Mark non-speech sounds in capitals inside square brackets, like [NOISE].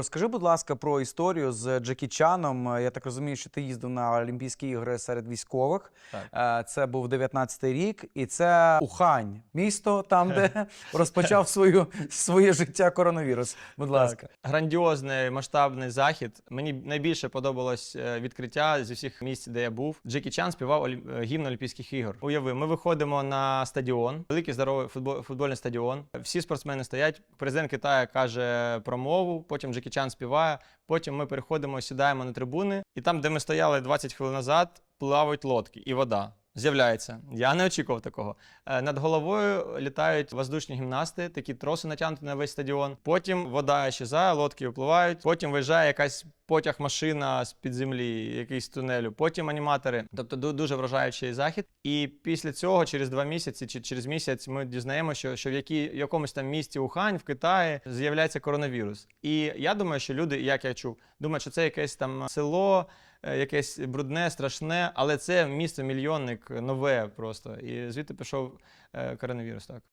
Розкажи, будь ласка, про історію з Джекі Чаном. Е, Я так розумію, що ти їздив на Олімпійські ігри серед військових. Так. Е, Це був 19-й рік, і це Ухань, місто там, де [LAUGHS] розпочав свою своє життя коронавірус. Будь ласка. Грандіозний масштабний захід. Мені найбільше подобалось е, відкриття зі всіх місць, де я був. Джекі Чан співав гімн Олімпійських ігор. Уяви, ми виходимо на стадіон, великий здоровий футбольний стадіон. Всі спортсмени стоять. Президент Китаю каже промову, потім Джекі Чан співає. Потім ми переходимо, сідаємо на трибуни, і там, де ми стояли 20 хвилин назад, плавають лодки і вода. З'являється. Я не очікував такого. Е, Над головою літають воздушні гімнасти, такі троси натягнуті на весь стадіон. Потім вода щезає, лодки випливають. Потім виїжджає якась потяг машина з під землі, якийсь тунелю. Потім аніматори. Тобто ду- дуже вражаючий захід. І після цього, через два місяці чи через місяць, ми дізнаємося, що, що в якій, якомусь там місті Ухань в Китаї з'являється коронавірус. І я думаю, що люди, як я чув, думають, що це якесь там село. е, Якесь брудне, страшне, але це місто мільйонник нове просто. І звідти пішов е, коронавірус. Так.